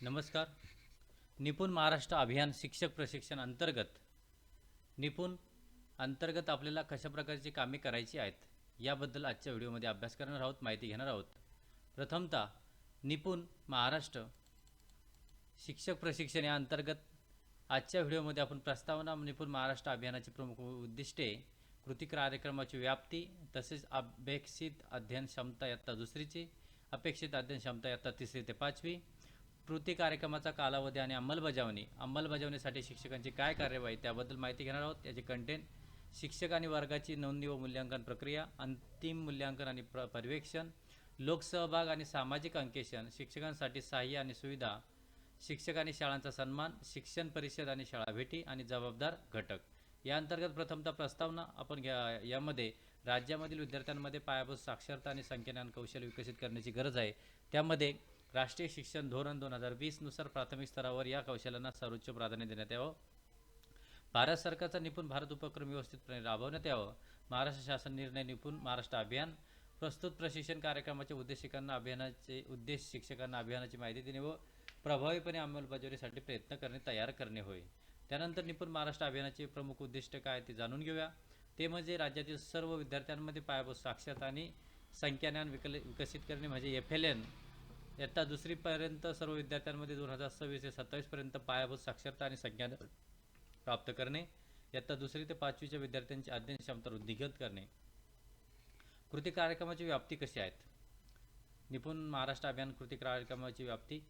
नमस्कार. निपुण महाराष्ट्र अभियान शिक्षक प्रशिक्षण अंतर्गत. निपुण अंतर्गत आपल्याला कशा प्रकारची कामे करायची आहेत याबद्दल आजच्या व्हिडिओमध्ये अभ्यास करणार आहोत माहिती घेणार आहोत. प्रथमतः निपुण महाराष्ट्र शिक्षक प्रशिक्षण या अंतर्गत आजच्या व्हिडिओमध्ये आपण प्रस्तावना निपुण महाराष्ट्र अभियानाची प्रमुख उद्दिष्टे कृती कार्यक्रमाची व्याप्ती तसेच अपेक्षित अध्ययन क्षमता इयत्ता दुसरीची अपेक्षित अध्ययन क्षमता इयत्ता तिसरी ते पाचवी कृती कार्यक्रमाचा कालावधी आणि अंमलबजावणी. अंमलबजावणीसाठी शिक्षकांची काय कार्यवाही? त्याबद्दल माहिती घेणार आहोत. त्याचे कंटेंट शिक्षक आणि वर्गाची नोंदणी व मूल्यांकन प्रक्रिया अंतिम मूल्यांकन आणि प्र पर्यवेक्षण लोकसहभाग आणि सामाजिक अंकेशन शिक्षकांसाठी सहाय्य आणि सुविधा शिक्षक आणि शाळांचा सन्मान शिक्षण परिषद आणि शाळा भेटी आणि जबाबदार घटक. या अंतर्गत प्रथमतः प्रस्तावना आपण घ्या यामध्ये राज्यामधील विद्यार्थ्यांमध्ये पायाभूत साक्षरता आणि संख्याज्ञान कौशल्य विकसित करण्याची गरज आहे. त्यामध्ये राष्ट्रीय शिक्षण धोरण दोन हजार वीसनुसार प्राथमिक स्तरावर या कौशल्यांना सर्वोच्च प्राधान्य देण्यात यावं. भारत सरकारचा निपुण भारत उपक्रम व्यवस्थितपणे राबवण्यात यावं. महाराष्ट्र शासन निर्णय निपुण महाराष्ट्र अभियान. प्रस्तुत प्रशिक्षण कार्यक्रमाच्या उद्देशिकांना अभियानाचे उद्देश शिक्षकांना अभियानाची माहिती देणे व प्रभावीपणे अंमलबजावणीसाठी प्रयत्न करणे तयार करणे होय. त्यानंतर निपुण महाराष्ट्र अभियानाचे प्रमुख उद्दिष्ट काय ते जाणून घेऊया. ते म्हणजे राज्यातील सर्व विद्यार्थ्यांमध्ये पायाभूत साक्षरता आणि संख्याज्ञान विकल विकसित करणे म्हणजे एफ एल एन. इयत्ता दुसरीपर्यंत सर्व विद्यार्थ्यांमध्ये दोन हजार सव्वीस ते सत्तावीसपर्यंत पायाभूत साक्षरता आणि संज्ञान प्राप्त करणे इयत्ता दुसरी ते पाचवीच्या विद्यार्थ्यांची अध्ययन क्षमता वृद्धिगत करणे. कृती कार्यक्रमाची व्याप्ती कशी आहेत निपुण महाराष्ट्र अभियान कृती कार्यक्रमाची व्याप्ती.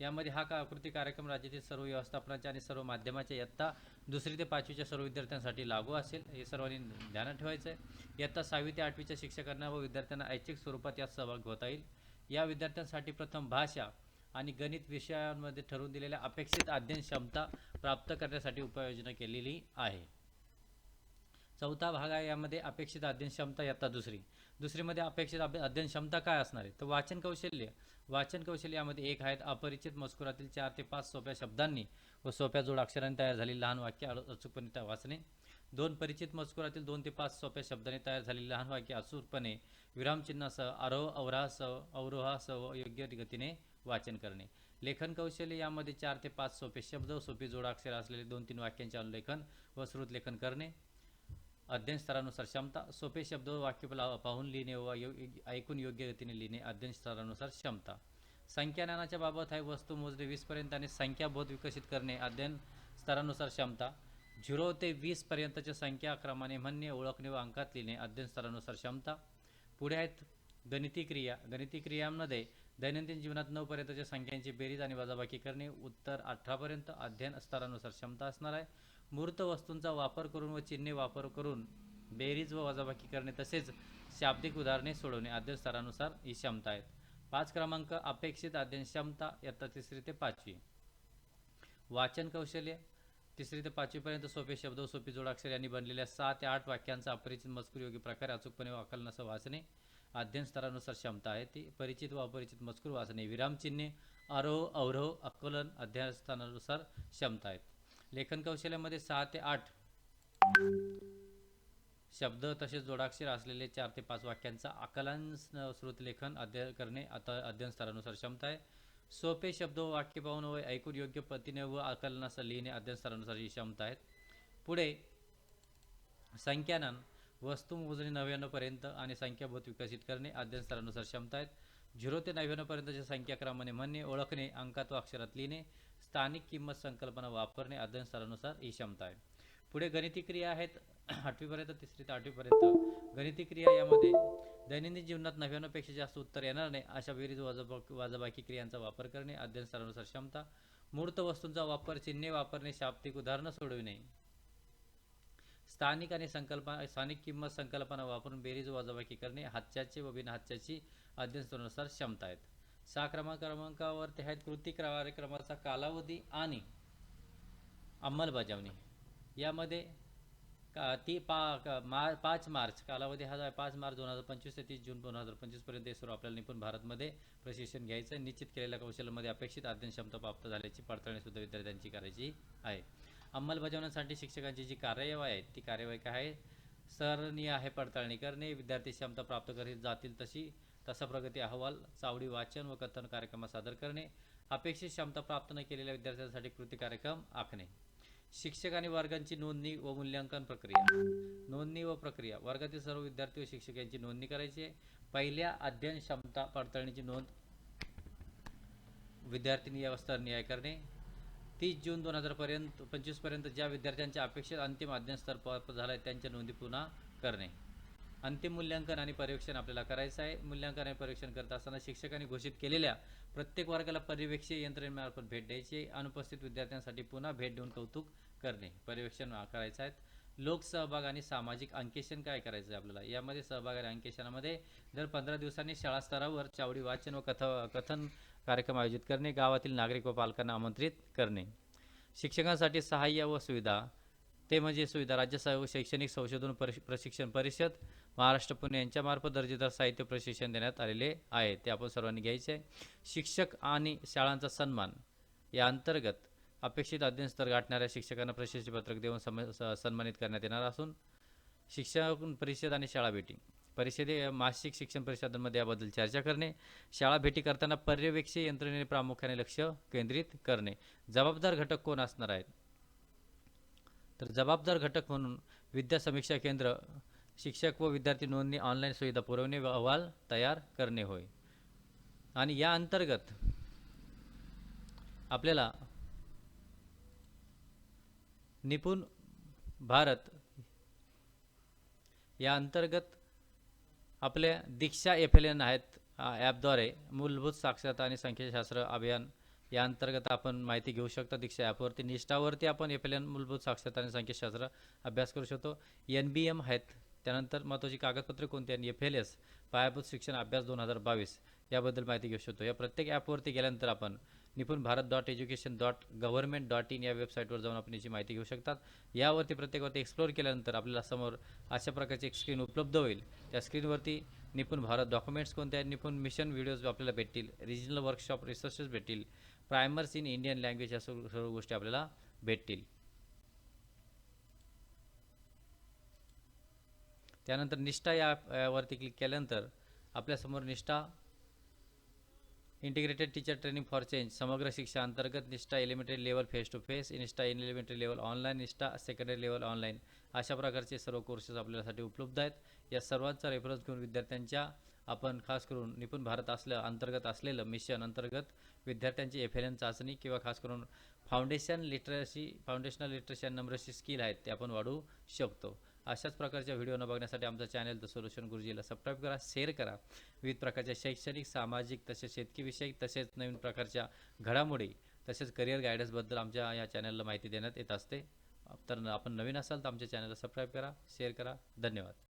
यामध्ये हा का कृती कार्यक्रम राज्यातील सर्व व्यवस्थापनाच्या आणि सर्व माध्यमाच्या इयत्ता दुसरी ते पाचवीच्या सर्व विद्यार्थ्यांसाठी लागू असेल हे सर्वांनी ध्यानात ठेवायचं आहे इयत्ता सहावी ते आठवीच्या शिक्षकांना व विद्यार्थ्यांना ऐच्छिक स्वरूपात यात सहभाग होता येईल. या विद्यार्थ्यांसाठी प्रथम भाषा आणि गणित विषयांमध्ये ठरवून दिलेल्या अपेक्षित अध्ययन क्षमता प्राप्त करण्यासाठी उपाययोजना केलेली आहे. चौथा भाग आहे यामध्ये अपेक्षित अध्ययन क्षमता यात्ता दुसरी. दुसरीमध्ये अपेक्षित अध्ययन क्षमता काय असणार आहे? तर वाचन कौशल्य. वाचन कौशल्य यामध्ये एक आहेत अपरिचित मजकुरातील चार ते पाच सोप्या शब्दांनी व सोप्या जोडाक्षरांनी तयार झालेली लहान वाक्य अचूकपणे त्या वाचणे. दोन परिचित मजकुरातील दोन ते पाच सोप्या शब्दाने तयार झालेली लहान वाक्य अचूकपणे विरामचिन्हासह आरोह अवराहासह अवरोहासह योग्य गतीने वाचन करणे. लेखन कौशल्य यामध्ये चार ते पाच सोपे शब्द सोपी जोडाक्षर असलेले दोन तीन वाक्यांचे अनुलेखन व श्रुत लेखन करणे. अध्ययन स्तरानुसार क्षमता सोपे शब्द व वाक्य पाहून लिहिणे व यो- ऐकून योग्य गतीने लिहिणे अध्ययन स्तरानुसार क्षमता. संख्याज्ञानाच्या बाबत आहे वस्तू मोजणे वीसपर्यंत आणि संख्याबोध विकसित करणे अध्ययन स्तरानुसार क्षमता. झिरो ते वीस पर्यंतच्या संख्या क्रमाने म्हणणे ओळखणे व अंकात लिहिणे अध्ययन स्तरानुसार क्षमता. पुढे आहेत गणिती क्रिया गणिती क्रियांमध्ये दैनंदिन जीवनात नऊपर्यंतच्या संख्यांची बेरीज आणि वजाबाकी करणे उत्तर अठरापर्यंत अध्ययन स्तरानुसार क्षमता असणार आहे. मूर्त वस्तूंचा वापर करून व चिन्हे वापर करून बेरीज व वजाबाकी करणे तसेच शाब्दिक उदाहरणे सोडवणे अध्ययन स्तरानुसार ही क्षमता आहेत. पाच क्रमांक अपेक्षित अध्ययन क्षमता इयत्ता तिसरी ते पाचवी. वाचन कौशल्य तिसरी ते पाचवीपर्यंत सोपे शब्द सोपी जोडाक्षर यांनी बनलेल्या सहा ते आठ वाक्यांचा अपरिचित मजकूर योग्य प्रकारे अचूकपणे वाकलनासह वाचणे अध्ययन स्तरानुसार क्षमता आहे. ती परिचित व अपरिचित मजकूर वाचणे विरामचिन्हे आरोह अवरोह आकलन अध्ययन स्थानानुसार क्षमता आहेत. लेखन कौशल्यामध्ये सहा ते आठ शब्द तसेच जोडाक्षर असलेले चार ते पाच वाक्यांचा आकलन श्रुतलेखन अध्ययन करणे आता अध्ययन स्तरानुसार क्षमता आहे. सोपे शब्द व वाक्य पाहून व ऐकून योग्य पद्धतीने व आकलनासह लिहिणे अध्ययन स्तरानुसार ही क्षमता आहेत. पुढे संख्यानान वस्तू मोजणी नव्याण्णवपर्यंत आणि संख्याबोध विकसित करणे अध्ययन स्तरानुसार क्षमता आहेत. झिरो ते नव्याण्णवपर्यंतच्या संख्याक्रमाने म्हणणे ओळखणे अंकात व अक्षरात लिहिणे स्थानिक किंमत संकल्पना वापरणे अध्ययन स्तरानुसार ही क्षमता आहे. पुढे गणिती क्रिया आहेत. आठवीपर्यंत तिसरी ते आठवीपर्यंत. गणिती क्रिया यामध्ये दैनंदिन जीवनात नव्याण्णवपेक्षा जास्त उत्तर येणार नाही अशा बेरीज वाजबा वाजबाकी क्रियांचा वापर करणे अध्ययन स्तरानुसार क्षमता मूर्त वस्तूंचा वापर चिन्हे वापरणे शाब्दिक उदाहरणं सोडविणे. स्थानिक आणि संकल्पना स्थानिक किंमत संकल्पना वापरून बेरीज वजाबाकी करणे हातच्याचे व बिनहातच्याची अध्ययन स्तरानुसार क्षमता आहेत. सहा क्रमांक क्रमांकावर ते आहेत. कृती कार्यक्रमाचा कालावधी आणि अंमलबजावणी. यामध्ये का ती पा का- मा पाच मार्च कालावधी हा पाच मार्च दोन हजार पंचवीस ते तीस जून दोन हजार पंचवीसपर्यंत हे सर्व आपल्याला निपुण भारतमध्ये प्रशिक्षण घ्यायचं. आहे निश्चित केलेल्या कौशल्यामध्ये अपेक्षित अध्ययन क्षमता प्राप्त झाल्याची पडताळणीसुद्धा विद्यार्थ्यांची करायची आहे. अंमलबजावण्यासाठी शिक्षकांची जी कार्यवाही आहे ती कार्यवाही काय आहे? सरणीय आहे पडताळणी करणे. विद्यार्थी क्षमता प्राप्त करीत जातील तशी तसा प्रगती अहवाल चावडी वाचन व कथन कार्यक्रमात सादर करणे. अपेक्षित क्षमता प्राप्त न केलेल्या विद्यार्थ्यांसाठी कृती कार्यक्रम आखणे. शिक्षक आणि वर्गांची नोंदणी व मूल्यांकन प्रक्रिया. नोंदणी व प्रक्रिया. वर्गातील सर्व विद्यार्थी व शिक्षक यांची नोंदणी करायची. आहे पहिल्या अध्ययन क्षमता पडताळणीची नोंद. विद्यार्थिनी व्यवस्था न्याय करणे. तीस जून दोन हजारपर्यंत पंचवीसपर्यंत ज्या विद्यार्थ्यांच्या अपेक्षित अंतिम अध्ययन स्तर प्राप्त झाला आहे त्यांच्या नोंदी पुन्हा करणे. अंतिम मूल्यांकन आणि परीक्षण आपल्याला करायचं आहे. मूल्यांकन आणि परीक्षण करत असताना शिक्षकांनी घोषित केलेल्या प्रत्येक वर्गाला पर्यवेक्षीय यंत्रणेमार्फत भेट द्यायची अनुपस्थित विद्यार्थ्यांसाठी पुन्हा भेट देऊन कौतुक करणे. पर्यवेक्षण करायचं आहेत लोकसहभाग आणि सामाजिक अंकेशन काय करायचं आहे आपल्याला? यामध्ये सहभाग आणि अंकेशनामध्ये दर पंधरा दिवसांनी शाळा स्तरावर चावडी वाचन व कथ कथन कार्यक्रम आयोजित करणे गावातील नागरिक व पालकांना आमंत्रित करणे. शिक्षकांसाठी सहाय्य व सुविधा ते म्हणजे सुविधा राज्य शैक्षणिक संशोधन परिश प्रशिक्षण परिषद महाराष्ट्र पुणे यांच्यामार्फत दर्जेदार साहित्य प्रशिक्षण देण्यात आलेले आहे. ते आपण सर्वांनी घ्यायचे. आहे शिक्षक आणि शाळांचा सन्मान या अंतर्गत अपेक्षित अध्ययन स्तर गाठणाऱ्या शिक्षकांना प्रशस्तीपत्रक देऊन सम स- सन्मानित करण्यात येणार असून शिक्षक परिषद आणि शाळा भेटी. परिषदे मासिक शिक्षण परिषदांमध्ये याबद्दल चर्चा करणे शाळा भेटी करताना पर्यवेक्षी यंत्रणेने प्रामुख्याने लक्ष केंद्रित करणे. जबाबदार घटक कोण असणार आहेत? तर जबाबदार घटक म्हणून विद्या समीक्षा केंद्र शिक्षक व विद्यार्थी नोंदणी ऑनलाईन सुविधा पुरवणे व अहवाल तयार करणे होय. आणि या अंतर्गत आपल्याला निपुण भारत या अंतर्गत आपल्या दीक्षा एफ एल एन आहेत ॲपद्वारे मूलभूत साक्षरता आणि संख्याशास्त्र अभियान या अंतर्गत आपण माहिती घेऊ शकता. दीक्षा ॲपवरती निष्ठावरती आपण एफ एल एन मूलभूत साक्षरता आणि संख्याशास्त्र अभ्यास करू शकतो. एन बी एम आहेत. त्यानंतर महत्त्वाची कागदपत्रे कोणती आणि एफ एल एस पायाभूत शिक्षण अभ्यास दोन हजार बावीस याबद्दल माहिती घेऊ शकतो. या प्रत्येक ॲपवरती गेल्यानंतर आपण Nipun Bharat dot education dot government dot in या वेबसाईटवर जाऊन आपण याची माहिती घेऊ शकतात. यावरती प्रत्येकवरती एक्सप्लोर केल्यानंतर आपल्याला समोर अशा प्रकारची एक स्क्रीन उपलब्ध होईल. त्या स्क्रीनवरती निपुण भारत डॉक्युमेंट्स कोणते आहेत निपुण मिशन व्हिडिओज आपल्याला भेटतील रिजनल वर्कशॉप रिसर्चेस भेटतील प्रायमर्स इन इंडियन लँग्वेज या सर्व सर्व गोष्टी आपल्याला भेटतील. त्यानंतर निष्ठा यावरती क्लिक केल्यानंतर आपल्यासमोर Nishtha integrated teacher training for change Samagra Shiksha अंतर्गत Nishtha elementary level face to face Nishtha in elementary level online Nishtha secondary level online अशा प्रकारचे सर्व कोर्सेस आपल्यासाठी उपलब्ध आहेत. या सर्वांचा रेफरन्स घेऊन विद्यार्थ्यांच्या आपण खास करून निपुण भारत असल्या अंतर्गत असलेलं मिशन अंतर्गत विद्यार्थ्यांची एफ एल एन चाचणी किंवा खास करून फाउंडेशन लिटरसी फाउंडेशनल लिटरसी आणि नंबरची स्किल आहेत ते आपण वाढवू शकतो. अशाच प्रकारच्या व्हिडिओ न बघण्यासाठी आमचा चॅनल द सोल्युशन गुरुजीला सबस्क्राईब करा शेअर करा. विविध प्रकारच्या शैक्षणिक सामाजिक तसेच शेतकीविषयक तसेच नवीन प्रकारच्या घडामोडी तसेच करिअर गायडन्सबद्दल आमच्या या चॅनलला माहिती देण्यात येत असते. तर आपण नवीन असाल तर आमच्या चॅनलला सबस्क्राईब करा शेअर करा. धन्यवाद.